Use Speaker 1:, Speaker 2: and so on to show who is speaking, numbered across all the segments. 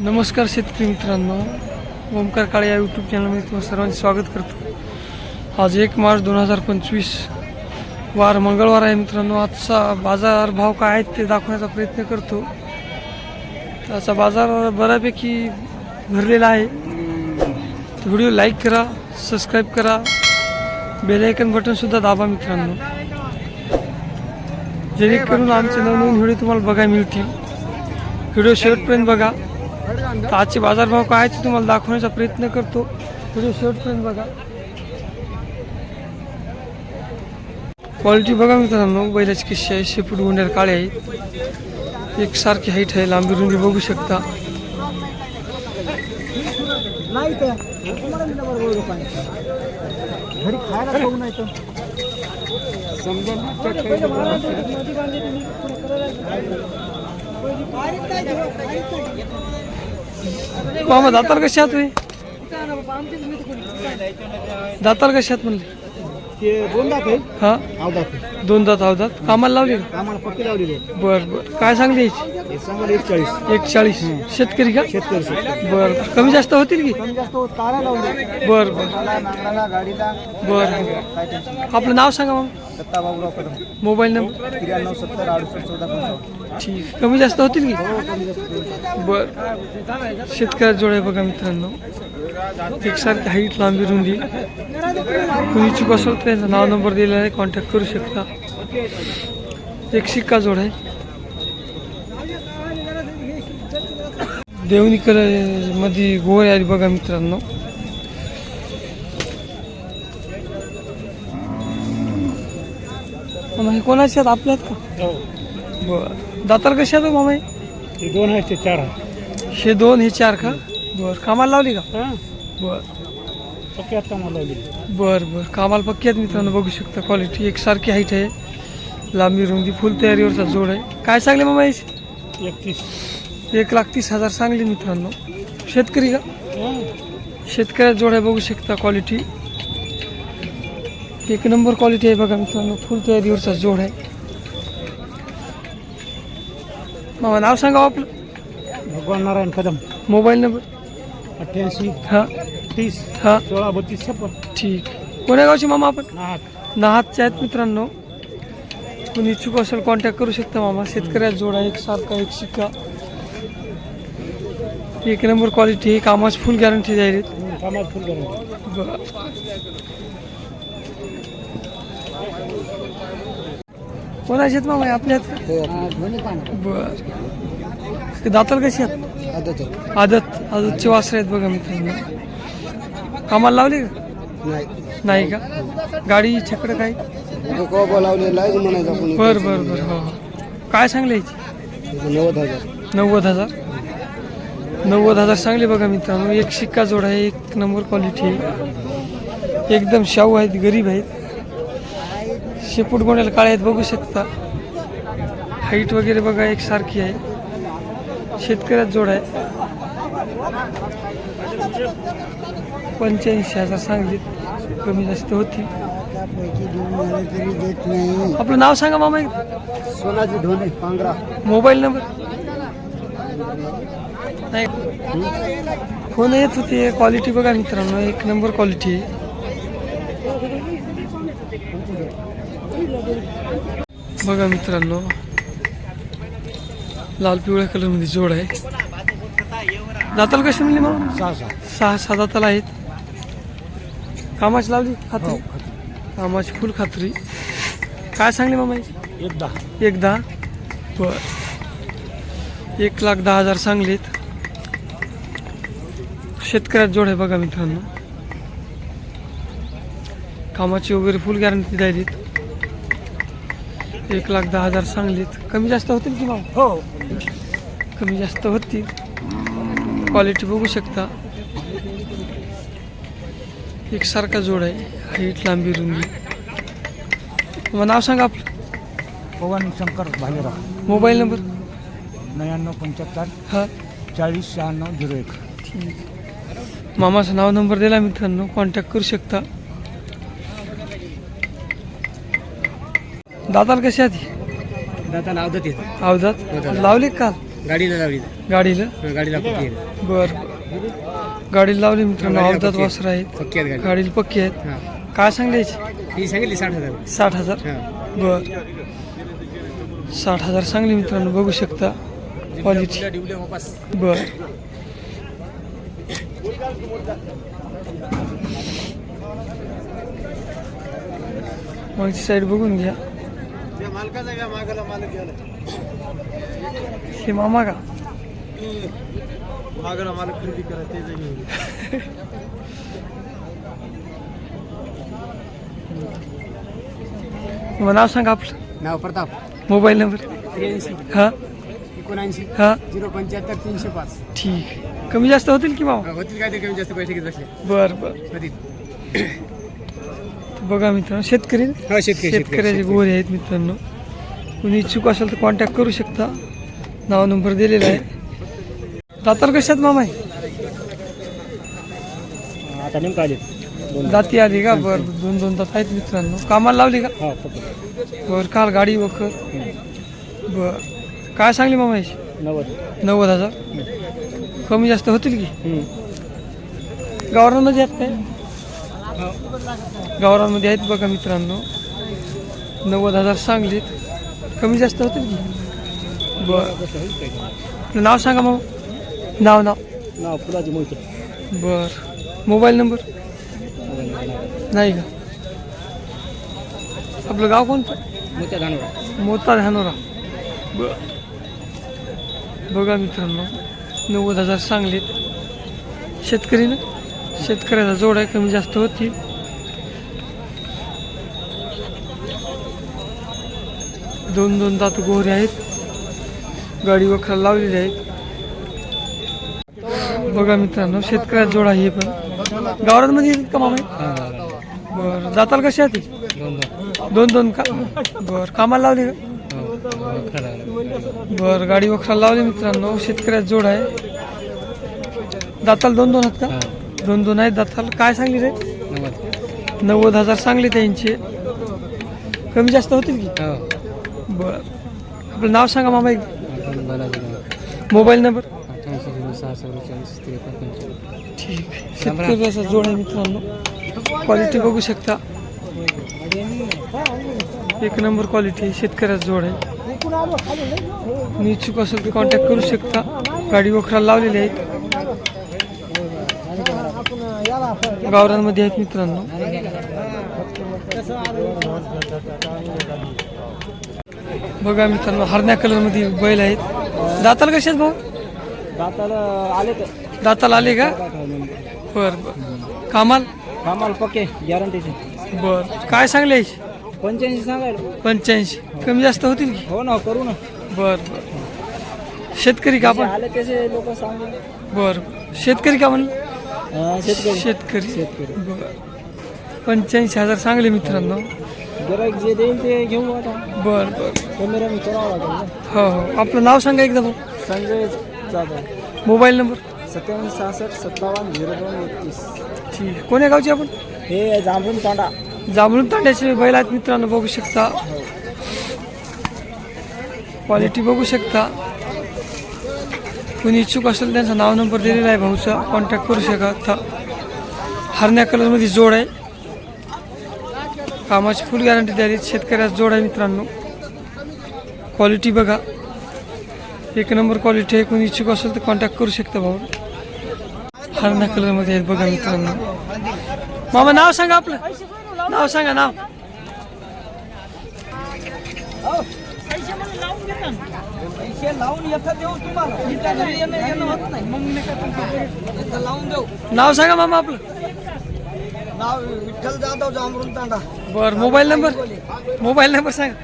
Speaker 1: नमस्कार शेतकरी मित्रांनो. ओमकार काळे या यूट्यूब चॅनलमध्ये तुम्हाला सर्वांचे स्वागत करतो. आज एक मार्च दोन हजार पंचवीस. वार मंगळवार आहे मित्रांनो. आजचा बाजार भाव काय आहेत ते दाखवण्याचा प्रयत्न करतो. त्याचा बाजार बऱ्यापैकी भरलेला आहे. व्हिडिओ लाईक करा सबस्क्राईब करा. बेल आयकन बटनसुद्धा दाबा मित्रांनो. जेणेकरून आमचे नवनवीन व्हिडिओ तुम्हाला बघायला मिळतील. व्हिडिओ शेवटपर्यंत बघा. तर आजचे बाजारभाव काय ते तुम्हाला दाखवण्याचा प्रयत्न करतो. व्हिडिओ शेवटपर्यंत बघा. क्वालिटी बघा मित्रांनो बैलाची किस्से आहे शेपूट गुंड्याला काळे आहेत. एकसारखी हाईट आहे लांबी रुंदी बघू शकता.
Speaker 2: नाही
Speaker 1: मामा दातार कशात आहात तुम्ही दातार कशात म्हणले?
Speaker 2: ते दोन दात आहे
Speaker 1: हा?
Speaker 2: अवदात
Speaker 1: दोन दात अवधात कामाला लावले? का
Speaker 2: आम्हाला पक्की लावलेली आहे
Speaker 1: बर बर. काय सांगली याची?
Speaker 2: हे सांगाल एक चाळीस
Speaker 1: एक चाळीस शेतकरी का?
Speaker 2: शेतकरी शेतकरी.
Speaker 1: बर कमी जास्त होतील की?
Speaker 2: कमी जास्त होत तारा लावले
Speaker 1: बर बर.
Speaker 2: ताला नांगराला गाडीला.
Speaker 1: बर
Speaker 2: काय टेन्शन.
Speaker 1: आपलं नाव सांगा मग.
Speaker 2: Datta Baburao Kadam
Speaker 1: mobile number?
Speaker 2: त्र्याण्णव सत्तर अडुसष्ट चौदा पंचावन्न.
Speaker 1: ठीक. कमी जास्त होतील की?
Speaker 2: हो कमी जास्त होईल.
Speaker 1: बर. शेतकऱ्यात जोड आहे बघा मित्रांनो. एकसारखी हाईट लांबी रुंदी. कुणी चूक असेल तर त्यांचं नाव नंबर दिलेला आहे कॉन्टॅक्ट करू शकता. एक शिक्का जोड आहे. देवणी कलरमध्ये गोळे आली बघा मित्रांनो. हे कोणाचे आहेत? आपल्यात का?
Speaker 2: हो.
Speaker 1: बर. दातार कसे आहेत हो मामा? हे?
Speaker 2: दोन आहे ते चार
Speaker 1: हे दोन हे चार का? बर कामाला लावली का?
Speaker 2: हां.
Speaker 1: बर.
Speaker 2: पक्की आता मला लावली.
Speaker 1: बर बर. कामाला पक्की आहेत मित्रांनो बघू शकता क्वालिटी एकसारखी हाईट आहे. लांबी रुंदी फुल तयारीवरचा जोड आहे. काय सांगले मामा याचे
Speaker 2: एकतीस.
Speaker 1: एक लाख तीस हजार सांगले मित्रांनो. शेतकरी का? शेतकऱ्यात जोड आहे बघू शकता क्वालिटी एक नंबर क्वालिटी आहे बघा मित्रांनो फुल तयारीवरचा जोड आहे. मामा नाव सांगा आपलं.
Speaker 2: भगवान नारायण कदम.
Speaker 1: Mobile number.
Speaker 2: अठ्ठ्याऐंशी
Speaker 1: हां.
Speaker 2: तीस
Speaker 1: हां.
Speaker 2: सोळा बत्तीस छप्पन.
Speaker 1: ठीक. कोण्या गावचे मामा आपण? नाहातचे आहेत मित्रांनो. कोणी इच्छुक असेल कॉन्टॅक्ट करू शकता मामा. शेतकऱ्यात जोडा एक सारखा एक शिक्का. एक नंबर क्वालिटी आहे कामाची फुल गॅरंटी द्यायला
Speaker 2: कामात फुल करून
Speaker 1: कोणाचे आहेत मामा? हे आपल्या आहेत
Speaker 2: दोन्ही पण
Speaker 1: का? बर. ते दाताल कशी आहेत?
Speaker 2: आदत
Speaker 1: आदत आदतचे वासरे आहेत बघा मित्रांनो. कामाला लावले का?
Speaker 2: नाही.
Speaker 1: नाही का? गाडी छकडं काय?
Speaker 2: कवा बोलावलेला आहे म्हणायचं आपण
Speaker 1: बर बर बर. हो हो. काय सांगले याची?
Speaker 2: नव्वद हजार.
Speaker 1: नव्वद हजार? नव्वद हजार सांगले बघा मित्रांनो. एक शिक्का जोड आहे एक नंबर क्वालिटी आहे. एकदम शाहू आहेत गरीब आहेत. शेपूट गोण्याला काळे आहेत बघू शकता. हाईट वगैरे बघा एक सारखी आहे. शेतकऱ्यात जोड आहे. पंच्याऐंशी हजार सांगलीत कमी जास्त होती
Speaker 2: तरी देत नाही
Speaker 1: आपलं नाव सांगा मामा.
Speaker 2: सोनाची ढोली पांगरा.
Speaker 1: Mobile number. नाही. फोन येत होते क्वालिटी बघा मित्रांनो एक नंबर क्वालिटी आहे बघा मित्रांनो लाल पिवळ्या कलरमध्ये जोड आहे. दाताल कशी म्हणली मग
Speaker 2: सहा सहा.
Speaker 1: सहा सहा दाताल आहेत. कामाची लावली खात्री? कामाची फुल खात्री. काय सांगली मामा? याची?
Speaker 2: एक दहा.
Speaker 1: एक दहा? बर. एक लाख दहा हजार सांगलीत. शेतकऱ्यात जोड आहे बघा मित्रांनो. कामाची वगैरे फुल गॅरंटी द्यायलीत. एक लाख दहा हजार सांगलीत. कमी जास्त होतील की मग
Speaker 2: हो.
Speaker 1: कमी जास्त होतील. क्वालिटी बघू शकता. एकसारखा जोड आहे. हाईट लांबी रुंदी. मग नाव सांगा आपलं.
Speaker 2: पवन शंकर भालेराव.
Speaker 1: मोबाईल नंबर
Speaker 2: नव्याण्णव पंच्याहत्तर.
Speaker 1: हा.
Speaker 2: चाळीस शहाण्णव झिरो एक.
Speaker 1: मामाचं नाव नंबर दिला मित्रांनो. कॉन्टॅक्ट करू शकता. दाताल कशी आधी
Speaker 2: दादा लावतात येत.
Speaker 1: अवधात लावले का
Speaker 2: गाडीला लावली.
Speaker 1: गाडीला?
Speaker 2: गाडीला पक्की आहे.
Speaker 1: बर गाडीला लावली मित्रांनो
Speaker 2: गाडीला
Speaker 1: अवधात
Speaker 2: पक्की.
Speaker 1: वासर आहेत.
Speaker 2: पक्की आहेत गाडी.
Speaker 1: गाडीला पक्की आहेत.
Speaker 2: हां.
Speaker 1: काय सांगले याची
Speaker 2: ही सांगितली साठ हजार.
Speaker 1: साठ हजार?
Speaker 2: हां.
Speaker 1: बर. साठ हजार सांगली मित्रांनो बघू शकता क्वालिटी
Speaker 2: वापस.
Speaker 1: बर. मागची साईड बघून घ्या. हे मामा का?
Speaker 2: मागाला मालक खरेदी करा ते जाईल.
Speaker 1: नाव सांगा आपलं.
Speaker 2: नाव प्रताप.
Speaker 1: Mobile number.
Speaker 2: त्र्याऐंशी.
Speaker 1: हा.
Speaker 2: एकोणऐंशी.
Speaker 1: हा.
Speaker 2: झिरो पंच्याहत्तर तीनशे पाच.
Speaker 1: ठीक. कमी जास्त होतील की मामा?
Speaker 2: होतील काय ते कमी जास्त पैसे घेत बसले.
Speaker 1: बर बर.
Speaker 2: होतील
Speaker 1: बघा मित्रांनो शेतकरी?
Speaker 2: हो
Speaker 1: शेतकऱ्याचे गोरे आहेत मित्रांनो. कुणी इच्छुक असेल तर कॉन्टॅक्ट करू शकता. नाव नंबर दिलेला आहे. दातार कशात मामा? आहे
Speaker 2: आता नेमकं आले
Speaker 1: दाती आली का? बरं दोन दोन दात आहेत मित्रांनो. कामाला लावली का?
Speaker 2: हो
Speaker 1: बरं काल गाडी वखर. बर. काय सांगली मामा याची?
Speaker 2: नव्वद.
Speaker 1: नव्वद हजार? कमी जास्त होतील की? गावरांमध्ये आहेत काय गावरांमध्ये आहेत बघा मित्रांनो. नव्वद हजार सांगलीत. कमी जास्त होतील की? बरं. नाव सांगा मग. नाव नाव.
Speaker 2: नाव फुलाची मोहिते.
Speaker 1: बर. Mobile number? नाही का? आपलं गाव कोणतं? मोता धानोरा. बर. बघा मित्रांनो नव्वद हजार सांगलीत. शेतकरी ना? शेतकऱ्याचा जोड आहे कमी जास्त होती. दोन दोन दात गोहरे आहेत. गाडी वखरा लावलेली आहेत. बघा मित्रांनो शेतकऱ्याचा जोड आहे हे पण. गावरांमध्ये येतात म्हणजे का मामा बरं जाताल कशी आहे ती?
Speaker 2: दोन दोन
Speaker 1: का बर कामाला लावली का? बर गाडी वखरा लावली मित्रांनो शेतकऱ्याचा जोड आहे. दाताल दोन दोन आहेत का? दोन दोन आहेत. दाताल काय सांगली रे?
Speaker 2: नव्वद
Speaker 1: हजार सांगले त्यांचे. कमी जास्त होतील की?
Speaker 2: हो.
Speaker 1: बर. आपलं नाव सांगा मामा एक. Mobile number? ठीक जोड आहे मित्रांनो. क्वालिटी बघू शकता. एक नंबर क्वालिटी शेतकऱ्याचा जोड आहे. मी इच्छुक असेल तर कॉन्टॅक्ट करू शकता. गाडी वखरा लावलेली आहेत. गावरांमध्ये आहेत मित्रांनो. बघा मित्रांनो हरण्या कलरमध्ये बैल आहेत. दाताला कसे आहेत भाऊ?
Speaker 2: दाताला आले तर.
Speaker 1: दाताला आले का? बर बर. कामाल?
Speaker 2: कामाला पक्के गॅरंटीचे
Speaker 1: बर. काय सांगले?
Speaker 2: पंच्याऐंशी सांगायला.
Speaker 1: पंच्याऐंशी. कमी जास्त होतील की?
Speaker 2: हो ना करू ना.
Speaker 1: बर बर. शेतकरी का आपण?
Speaker 2: आले तसे लोक सांगू
Speaker 1: बर. शेतकरी का म्हणलं?
Speaker 2: शेतकरी.
Speaker 1: शेतकरी.
Speaker 2: शेतकरी.
Speaker 1: बर पंच्याऐंशी हजार सांगले मित्रांनो.
Speaker 2: गिराईक जे देईल ते घेऊ आता.
Speaker 1: बर बर.
Speaker 2: कॅमेरा मी करावं लागेल ना.
Speaker 1: हो हो. आपलं नाव सांगा एकदा भाऊ
Speaker 2: संजय जाधव.
Speaker 1: Mobile number.
Speaker 2: सत्याऐंशी सहासष्ट सत्तावन्न झिरो दोन एकतीस.
Speaker 1: ठीक आहे. कोण्या गावची आपण?
Speaker 2: हे जांभून तांडा.
Speaker 1: जांभळून तांड्याचे बैल आहेत मित्रांनो बघू शकता. क्वालिटी बघू शकता. कोणी इच्छुक असेल त्यांचा नाव नंबर दिलेला आहे भाऊचा कॉन्टॅक्ट करू शकता. हरण्या कलरमध्ये जोड आहे. कामाची फुल गॅरंटी द्यावी शेतकऱ्यास जोड आहे मित्रांनो. क्वालिटी बघा. एक नंबर क्वालिटी आहे. कोणी इच्छुक असेल तर कॉन्टॅक्ट करू शकता भाऊ. हरण्या कलरमध्ये आहेत बघा मित्रांनो. मामा नाव सांगा आपलं. नाव सांगा नाव.
Speaker 2: पैसे लावून येतं देऊ तुम्हाला. घरी येणं येणं होत नाही. मग मी काय इथं लावून देऊ.
Speaker 1: नाव सांगा मामा आपलं.
Speaker 2: नाव विठ्ठल जाधव जांभरून तांडा.
Speaker 1: बर मोबाईल नंबर? मोबाईल नंबर सांगा.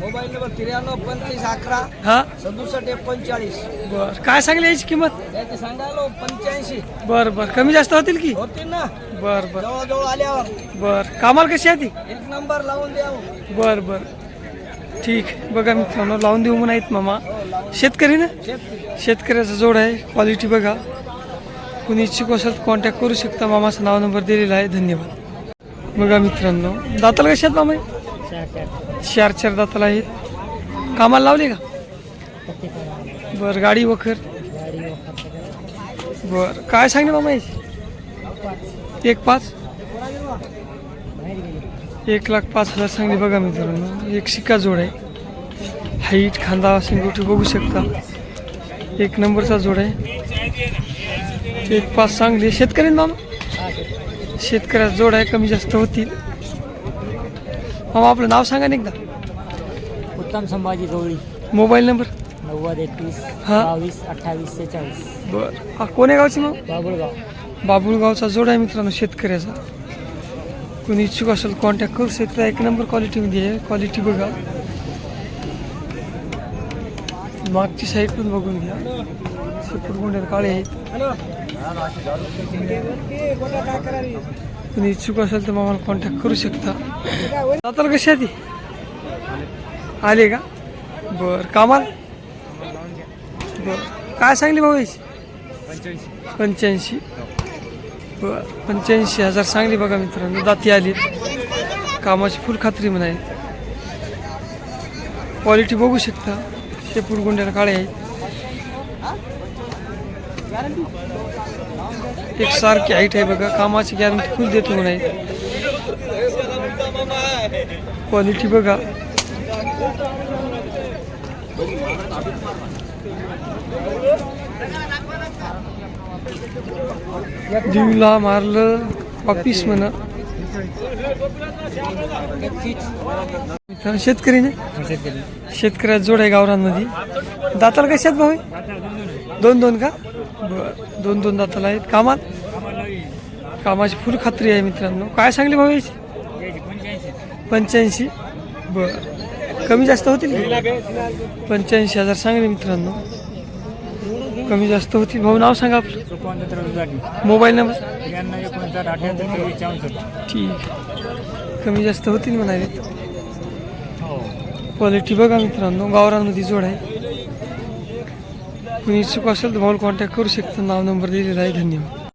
Speaker 2: मोबाईल नंबर त्र्याण्णव पंचवीस अकरा
Speaker 1: हा?
Speaker 2: सदुसष्ट एकोणचाळीस.
Speaker 1: बर काय सांगली याची किंमत?
Speaker 2: त्याची सांगायला पंच्याऐंशी.
Speaker 1: बर बर कमी जास्त होतील की?
Speaker 2: होतील ना.
Speaker 1: बर बर.
Speaker 2: जवळजवळ आल्यावर.
Speaker 1: बर कामाला कशी आहे ती?
Speaker 2: एक नंबर लावून द्या
Speaker 1: बर बर. ठीक बघा मित्रांनो लावून देऊ म्हणा आहेत मामा. शेतकरी ना शेतकऱ्याचा जोड आहे क्वालिटी बघा. कुणी इच्छुक असेल कॉन्टॅक्ट करू शकता. मामाचा नाव नंबर दिलेला आहे. धन्यवाद. बघा मित्रांनो दाताला कशात मामा? चार चार दाताला आहेत. कामाला लावले का? बरं गाडी वखर.
Speaker 2: बर
Speaker 1: बरं काय सांगणे मामा एक पाच? एक लाख पाच हजार सांगली बघा मित्रांनो. एक शिक्का जोड आहे. हाईट खांदा सिंगोटी बघू शकता. एक नंबरचा जोड आहे. एक पाच चांगली शेतकरी ना मामा
Speaker 2: हा
Speaker 1: शेतकऱ्याचा जोड आहे कमी जास्त होतील. मामा आपलं नाव सांगा ना एकदा.
Speaker 2: उत्तम संभाजी गवळी.
Speaker 1: Mobile number?
Speaker 2: नव्वद एकवीस
Speaker 1: हा.
Speaker 2: बावीस अठ्ठावीस सेहेचाळीस.
Speaker 1: बरं. हा कोण्या गावची मग?
Speaker 2: बाबुळगाव.
Speaker 1: बाबुळगावचा जोड आहे मित्रांनो शेतकऱ्याचा. कोणी इच्छुक असेल कॉन्टॅक्ट करू शकता. एक नंबर क्वालिटीमध्ये आहे. क्वालिटी बघा. मागची साईड पण बघून घ्या. शेपूट काळे आहेत. कोणी इच्छुक असेल तर मला कॉन्टॅक्ट करू शकता. जाताल कशी आधी आले का? बरं कामाल? बरं. काय सांगली भाऊ याची? पंच्याऐंशी. बर पंच्याऐंशी हजार सांगली बघा मित्रांनो दाती आली. कामाची फुल खात्री म्हणाली. क्वालिटी बघू शकता. शेपूट गुंड्याला काळे आहे एक सारखी हाईट आहे बघा. कामाची गॅरंटी खूप देतो म्हणाय क्वालिटी बघा. दिवला मारलं वापिस म्हणा. मित्रांनो, शेतकरी ना? शेतकऱ्यात जोड आहे गावरांमध्ये दाताला कशात भाऊ? आहे? दोन दोन का? बर दोन दोन दाताला आहेत. कामात? कामाची फुल खात्री आहे मित्रांनो. काय सांगली भाऊ याची? पंच्याऐंशी. बर. कमी जास्त होतील? पंच्याऐंशी हजार सांगले मित्रांनो. कमी जास्त होतील. भाऊ नाव सांगा आपलं. Mobile number? ठीक कमी जास्त होतील म्हणाले. क्वालिटी बघा मित्रांनो गावरांमध्ये जोड आहे. कुणी इच्छुक असेल तर भाऊ कॉन्टॅक्ट करू शकता. नाव नंबर दिलेला आहे. धन्यवाद.